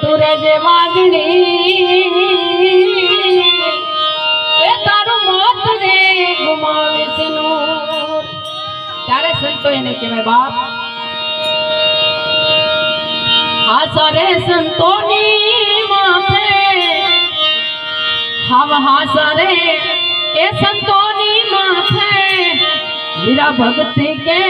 તું રેજે વાજણી એ તારું મોત રે ગુમાવીશ નૂર ત્યારે સંતો એને કહેવાય, બાપ હાસરે સંતોની માથે, હવ હાસરે એ સંતોની માથે હીરા ભક્તિ કે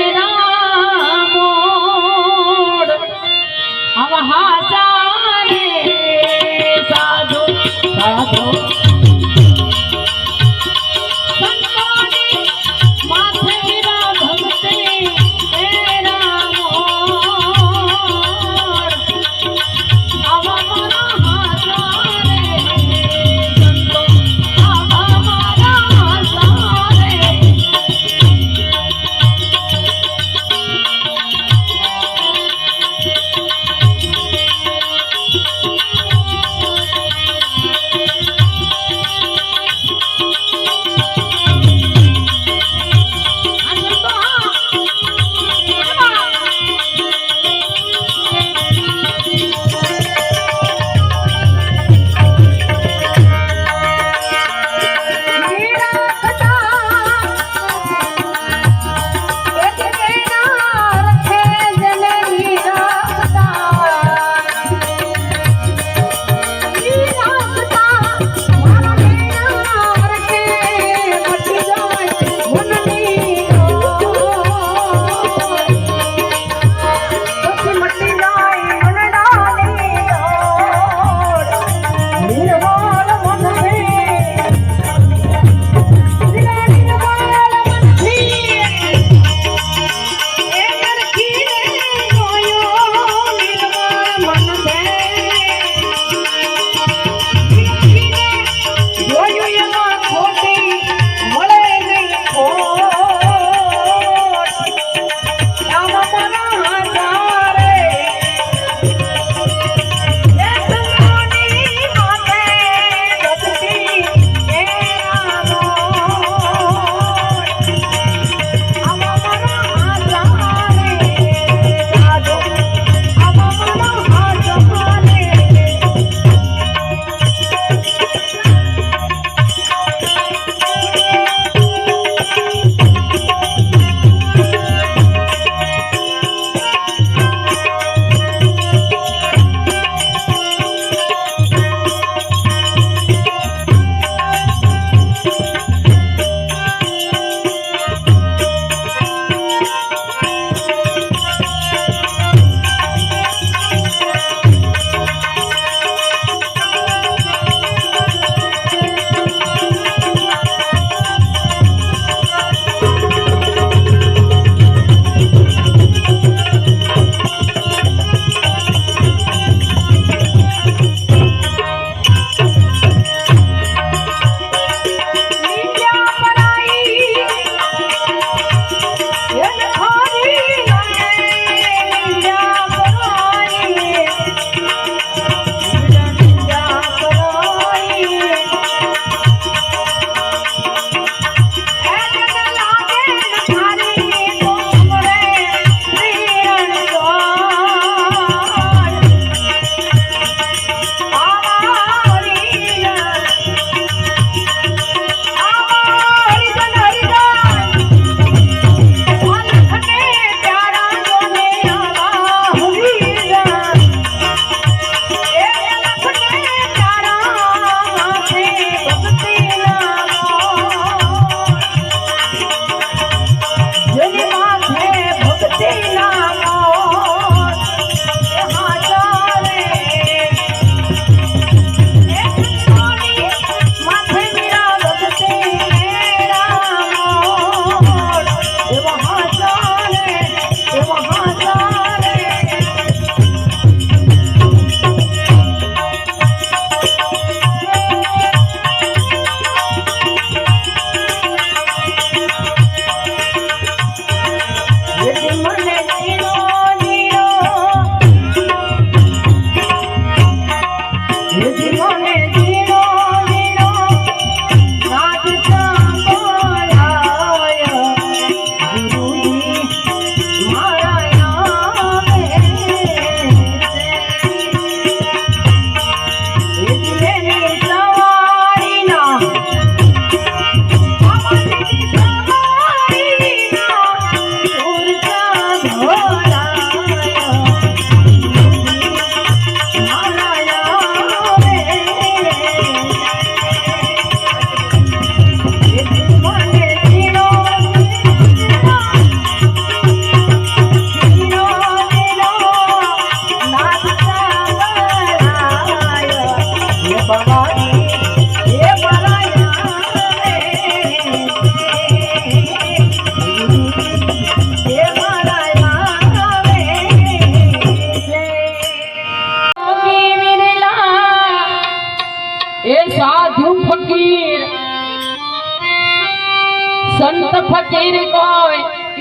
संत फकीर को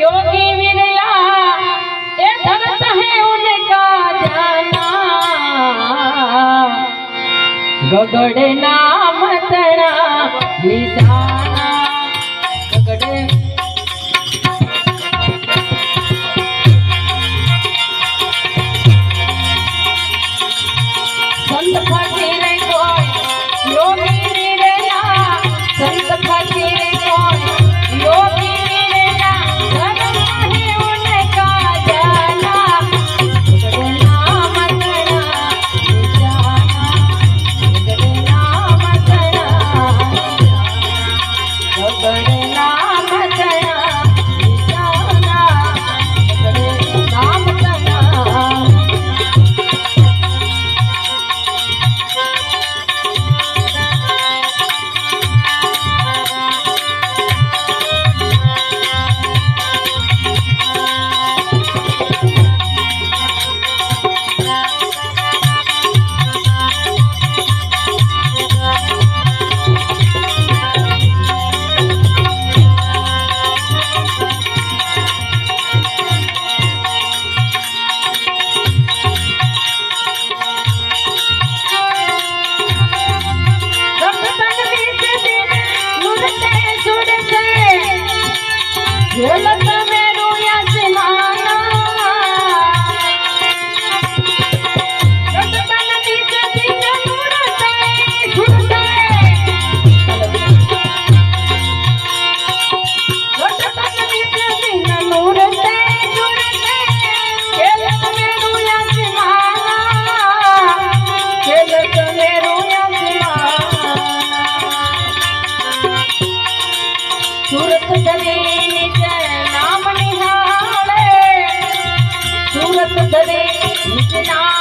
योगी मिला ये धर्त है उनका जाना। गगड़े नाम तेरा निशाना। गगड़। संत फकीर Krishna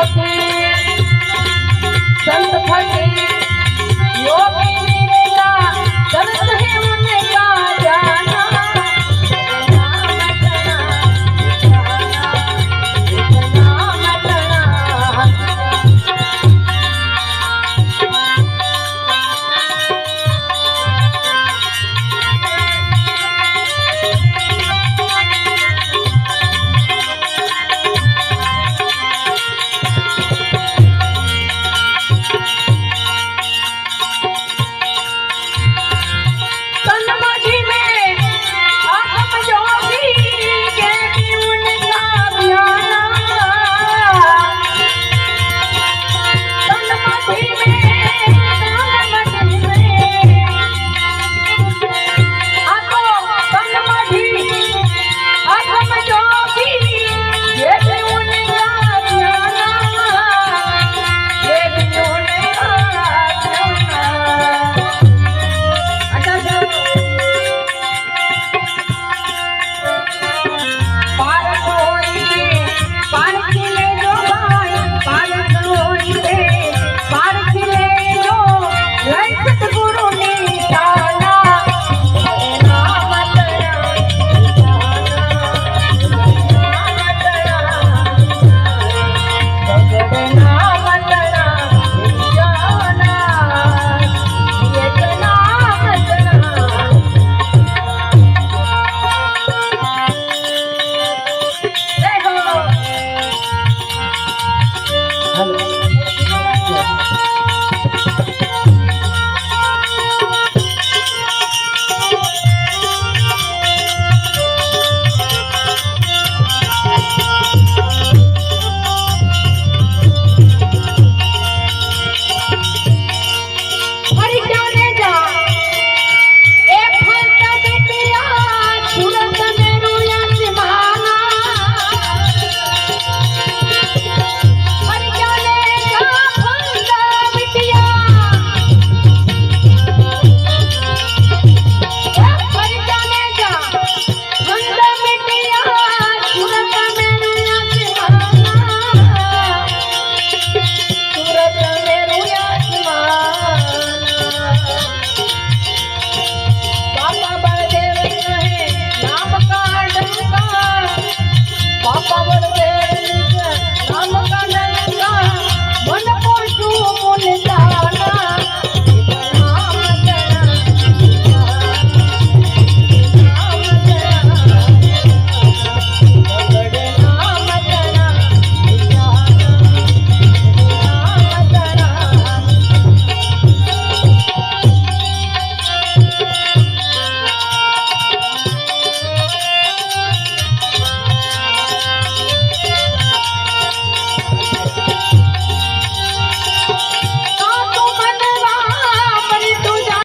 হতে